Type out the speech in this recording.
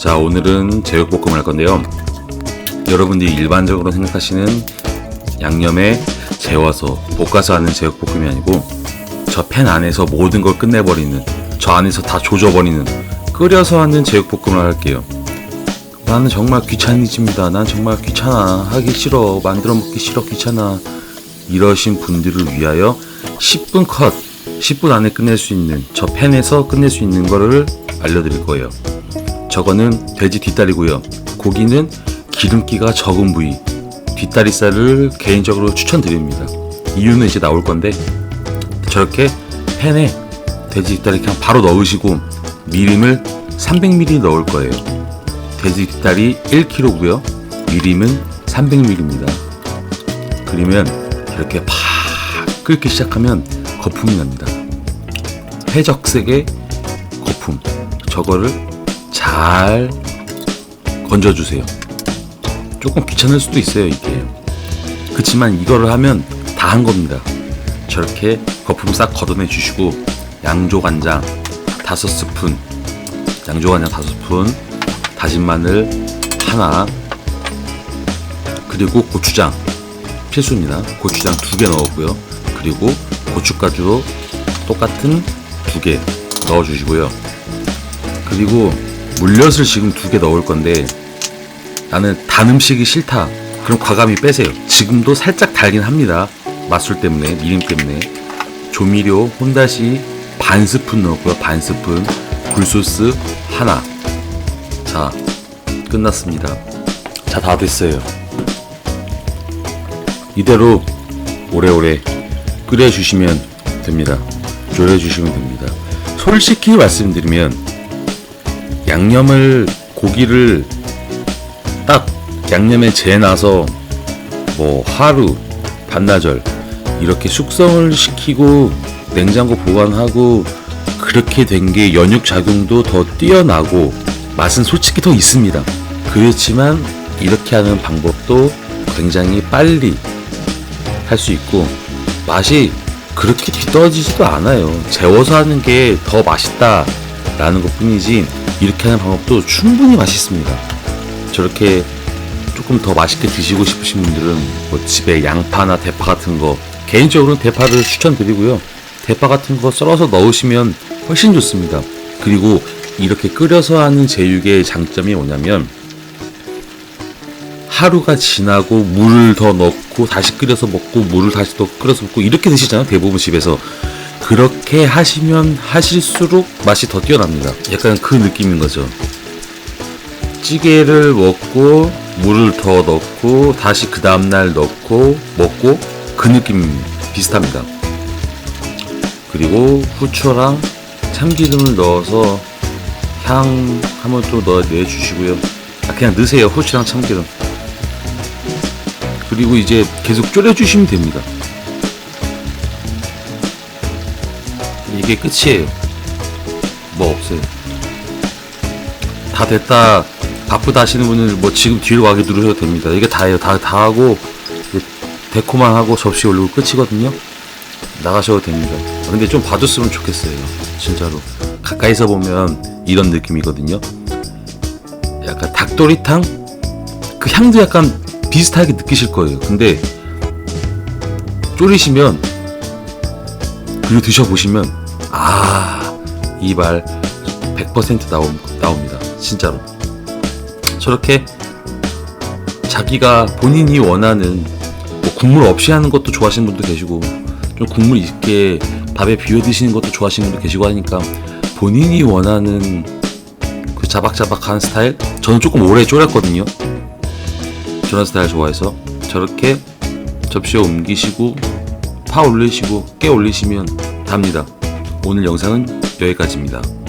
자 오늘은 제육볶음을 할 건데요. 여러분들이 일반적으로 생각하시는 양념에 재워서 볶아서 하는 제육볶음이 아니고 저 팬 안에서 모든 걸 끝내버리는 저 안에서 다 조져버리는 끓여서 하는 제육볶음을 할게요. 나는 정말 귀차니집니다. 난 정말 귀찮아. 하기 싫어. 만들어 먹기 싫어. 귀찮아. 이러신 분들을 위하여 10분 컷 10분 안에 끝낼 수 있는 저 팬에서 끝낼 수 있는 거를 알려드릴 거예요 저거는 돼지 뒷다리고요. 고기는 기름기가 적은 부위 뒷다리살을 개인적으로 추천드립니다. 이유는 이제 나올 건데 저렇게 팬에 돼지 뒷다리 그냥 바로 넣으시고 미림을 300ml 넣을 거예요. 돼지 뒷다리 1kg고요. 미림은 300ml입니다. 그러면 이렇게 팍 끓기 시작하면 거품이 납니다. 회적색의 거품. 저거를 잘 건져주세요. 조금 귀찮을 수도 있어요, 이게. 그치만 이거를 하면 다 한 겁니다. 저렇게 거품 싹 걷어내 주시고, 양조간장 다섯 스푼, 양조간장 다섯 스푼, 다진 마늘 하나, 그리고 고추장 필수입니다. 고추장 두 개 넣었고요. 그리고 고춧가루 똑같은 두 개 넣어주시고요. 그리고 물엿을 지금 두 개 넣을 건데 나는 단 음식이 싫다. 그럼 과감히 빼세요. 지금도 살짝 달긴 합니다. 맛술 때문에, 미림 때문에. 조미료 혼다시 반 스푼 넣고요. 반 스푼. 굴소스 하나. 자, 끝났습니다. 자, 다 됐어요. 이대로 오래오래 끓여주시면 됩니다. 졸여주시면 됩니다. 솔직히 말씀드리면 양념을 고기를 딱 양념에 재놔서 뭐 하루 반나절 이렇게 숙성을 시키고 냉장고 보관하고 그렇게 된 게 연육 작용도 더 뛰어나고 맛은 솔직히 더 있습니다. 그렇지만 이렇게 하는 방법도 굉장히 빨리 할 수 있고 맛이 그렇게 뒤떨어지지도 않아요. 재워서 하는 게 더 맛있다 라는 것 뿐이지 이렇게 하는 방법도 충분히 맛있습니다. 저렇게 조금 더 맛있게 드시고 싶으신 분들은 뭐 집에 양파나 대파 같은 거 개인적으로는 대파를 추천드리고요. 대파 같은 거 썰어서 넣으시면 훨씬 좋습니다. 그리고 이렇게 끓여서 하는 제육의 장점이 뭐냐면 하루가 지나고 물을 더 넣고 다시 끓여서 먹고 물을 다시 더 끓여서 먹고 이렇게 드시잖아요 대부분 집에서 그렇게 하시면 하실수록 맛이 더 뛰어납니다. 약간 그 느낌인 거죠. 찌개를 먹고 물을 더 넣고 다시 그 다음날 넣고 먹고 그 느낌 비슷합니다. 그리고 후추랑 참기름을 넣어서 향 한번 또 넣어 내주시고요. 아, 그냥 넣으세요. 후추랑 참기름. 그리고 이제 계속 졸여주시면 됩니다. 이게 끝이에요. 뭐 없어요. 다 됐다. 바쁘다 하시는 분은 뭐 지금 뒤로 가게 누르셔도 됩니다. 이게 다예요. 다, 다 하고, 데코만 하고 접시 올리고 끝이거든요. 나가셔도 됩니다. 근데 좀 봐줬으면 좋겠어요. 진짜로. 가까이서 보면 이런 느낌이거든요. 약간 닭도리탕? 그 향도 약간 비슷하게 느끼실 거예요. 근데 졸이시면 그리고 드셔보시면 아 이발 100% 나오, 나옵니다. 진짜로 저렇게 자기가 본인이 원하는 뭐 국물 없이 하는 것도 좋아하시는 분도 계시고 좀 국물 있게 밥에 비벼 드시는 것도 좋아하시는 분도 계시고 하니까 본인이 원하는 그 자박자박한 스타일 저는 조금 오래 졸였거든요. 저런 스타일 좋아해서 저렇게 접시에 옮기시고 파 올리시고 깨 올리시면 답니다. 오늘 영상은 여기까지입니다.